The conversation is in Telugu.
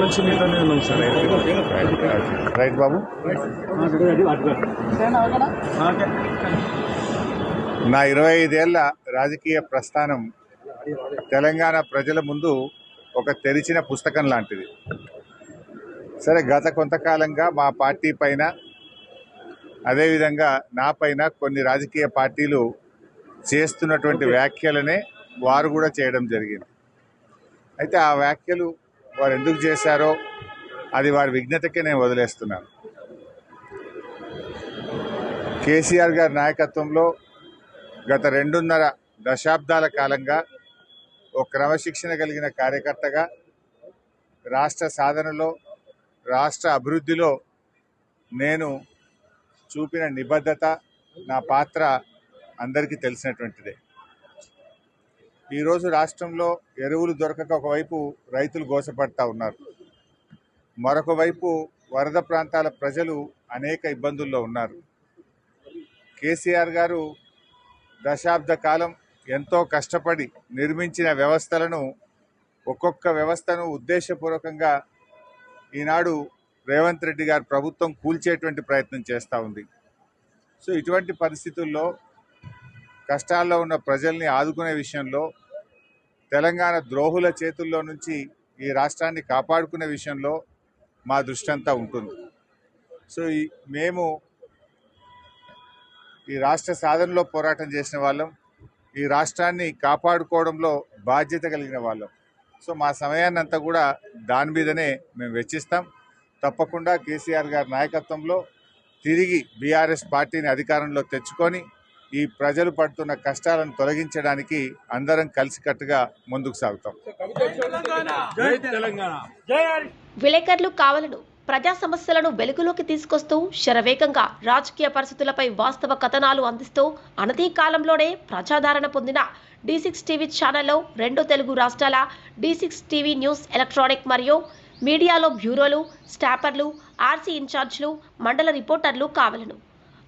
నుంచి మీతోనే ఉన్నాం సార్? రైట్ రైట్ బాబు? నా ఇరవై ఐదేళ్ళ రాజకీయ ప్రస్థానం తెలంగాణ ప్రజల ముందు ఒక తెరిచిన పుస్తకం లాంటిది. సరే గత కొంతకాలంగా మా పార్టీ పైన అదేవిధంగా నా పైన కొన్ని రాజకీయ పార్టీలు చేస్తున్నటువంటి వ్యాఖ్యలనే వారు కూడా చేయడం జరిగింది. అయితే ఆ వ్యాఖ్యలు వారు ఎందుకు చేశారో అది వారి విజ్ఞతకే నేను వదిలేస్తున్నాను. కేసీఆర్ గారి నాయకత్వంలో గత రెండున్నర దశాబ్దాల కాలంగా ఒక క్రమశిక్షణ కలిగిన కార్యకర్తగా రాష్ట్ర సాధనలో రాష్ట్ర అభివృద్ధిలో నేను చూపిన నిబద్ధత నా పాత్ర అందరికీ తెలిసినటువంటిదే. ఈరోజు రాష్ట్రంలో ఎరువులు దొరకక ఒకవైపు రైతులు గోసపడతా ఉన్నారు. మరొక వైపు వరద ప్రాంతాల ప్రజలు అనేక ఇబ్బందుల్లో ఉన్నారు. కేసీఆర్ గారు దశాబ్ద కాలం ఎంతో కష్టపడి నిర్మించిన వ్యవస్థలను ఒక్కొక్క వ్యవస్థను ఉద్దేశపూర్వకంగా ఈనాడు రేవంత్ రెడ్డి గారు ప్రభుత్వం కూల్చేటువంటి ప్రయత్నం చేస్తూ ఉంది. సో ఇటువంటి పరిస్థితుల్లో కష్టాల్లో ఉన్న ప్రజల్ని ఆదుకునే విషయంలో తెలంగాణ ద్రోహుల చేతుల్లో నుంచి ఈ రాష్ట్రాన్ని కాపాడుకునే విషయంలో మా దృష్టి అంతా ఉంటుంది. సో ఈ మేము ఈ రాష్ట్ర సాధనలో పోరాటం చేసిన వాళ్ళం. ఈ రాష్ట్రాన్ని కాపాడుకోవడంలో బాధ్యత కలిగిన వాళ్ళం. సో మా సమయాన్నంతా కూడా దాని మీదనే మేము వెచ్చిస్తాం. తప్పకుండా కేసీఆర్ గారి నాయకత్వంలో తిరిగి బీఆర్ఎస్ పార్టీని అధికారంలో తెచ్చుకొని ఈ ప్రజలు పడుతున్న కష్టాలను తొలగించడానికి అందరం కలిసికట్టుగా ముందుకు సాగుతాం. విలేకరులు కావలను ప్రజా సమస్యలను వెలుగులోకి తీసుకొస్తూ శరవేగంగా రాజకీయ పరిస్థితులపై వాస్తవ కథనాలు అందిస్తూ అనతి కాలంలోనే ప్రజాదరణ పొందిన డి సిక్స్ టీవీ ఛానల్లో రెండు తెలుగు రాష్ట్రాల D six TV news electronic మరియు మీడియాలో బ్యూరోలు స్టాపర్లు ఆర్సీ ఇన్ఛార్జ్లు మండల రిపోర్టర్లు కావలను.